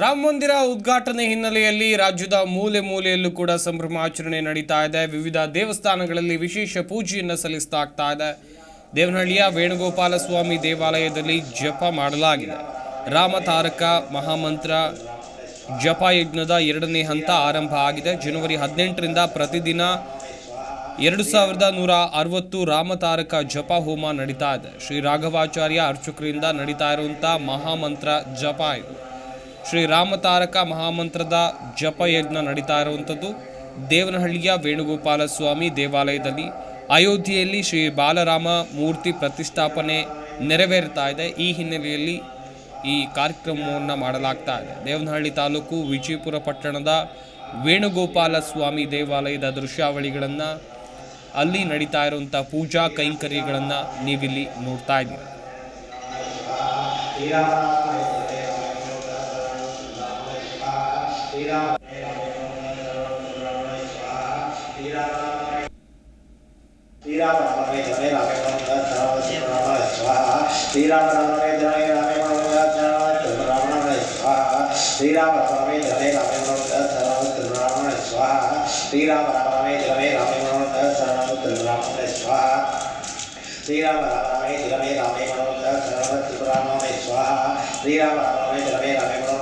ರಾಮ ಮಂದಿರ ಉದ್ಘಾಟನೆ ಹಿನ್ನೆಲೆಯಲ್ಲಿ ರಾಜ್ಯದ ಮೂಲೆ ಮೂಲೆಯಲ್ಲೂ ಕೂಡ ಸಂಭ್ರಮಾಚರಣೆ ನಡೀತಾ ಇದೆ. ವಿವಿಧ ದೇವಸ್ಥಾನಗಳಲ್ಲಿ ವಿಶೇಷ ಪೂಜೆಯನ್ನು ಸಲ್ಲಿಸಲಾಗ್ತಾ ಇದೆ. ದೇವನಹಳ್ಳಿಯ ವೇಣುಗೋಪಾಲ ಸ್ವಾಮಿ ದೇವಾಲಯದಲ್ಲಿ ಜಪ ಮಾಡಲಾಗಿದೆ. ರಾಮ ತಾರಕ ಮಹಾಮಂತ್ರ ಜಪ ಯಜ್ಞದ ಎರಡನೇ ಹಂತ ಆರಂಭ ಆಗಿದೆ. ಜನವರಿ ಹದಿನೆಂಟರಿಂದ ಪ್ರತಿದಿನ ಎರಡು ಸಾವಿರದ ನೂರ ಅರವತ್ತು ರಾಮತಾರಕ ಜಪ ಹೋಮ ನಡೀತಾ ಇದೆ. ಶ್ರೀ ರಾಘವಾಚಾರ್ಯ ಅರ್ಚಕರಿಂದ ನಡೀತಾ ಇರುವಂಥ ಮಹಾಮಂತ್ರ ಜಪ ಇದು. ಶ್ರೀ ರಾಮತಾರಕ ಮಹಾಮಂತ್ರದ ಜಪ ಯಜ್ಞ ನಡೀತಾ ಇರುವಂಥದ್ದು. ದೇವನಹಳ್ಳಿಯ ವೇಣುಗೋಪಾಲ ಸ್ವಾಮಿ ದೇವಾಲಯದಲ್ಲಿ ಅಯೋಧ್ಯೆಯಲ್ಲಿ ಶ್ರೀ ಬಾಲರಾಮ ಮೂರ್ತಿ ಪ್ರತಿಷ್ಠಾಪನೆ ನೆರವೇರ್ತಾ ಇದೆ. ಈ ಹಿನ್ನೆಲೆಯಲ್ಲಿ ಈ ಕಾರ್ಯಕ್ರಮವನ್ನು ಮಾಡಲಾಗ್ತಾ ಇದೆ. ದೇವನಹಳ್ಳಿ ತಾಲೂಕು ವಿಜಯಪುರ ಪಟ್ಟಣದ ವೇಣುಗೋಪಾಲ ಸ್ವಾಮಿ ದೇವಾಲಯದ ದೃಶ್ಯಾವಳಿಗಳನ್ನು ಅಲ್ಲಿ ನಡೀತಾ ಇರುವಂಥ ಪೂಜಾ ಕೈಂಕರ್ಯಗಳನ್ನು ನೀವಿಲ್ಲಿ ನೋಡ್ತಾ ಇದ್ದೀರಿ. ಶ್ರೀರಾಮ ರಾಮೇ ಜನೇ ರಾಮೇ ರಾಮ ಸ್ವಾಹ ಶ್ರೀರಾಮ ರಾಮೇ ಜನೇ ರಾಮೇ ರಾಮ ಸ್ವಾಹ ಶ್ರೀರಾಮ ರಾಮೇ ಜನೇ ರಾಮೇ ರಾಮ ಸ್ವಾಹ ಶ್ರೀರಾಮ ರಾಮೇ ಜನೇ ರಾಮೇ ರಾಮ ಸ್ವಾಹ ಶ್ರೀರಾಮ ರಾಮೇ ಜನೇ ರಾಮೇ ರಾಮ ಸ್ವಾಹ ಶ್ರೀರಾಮ ರಾಮೇ ಜನೇ ರಾಮೇ ರಾಮ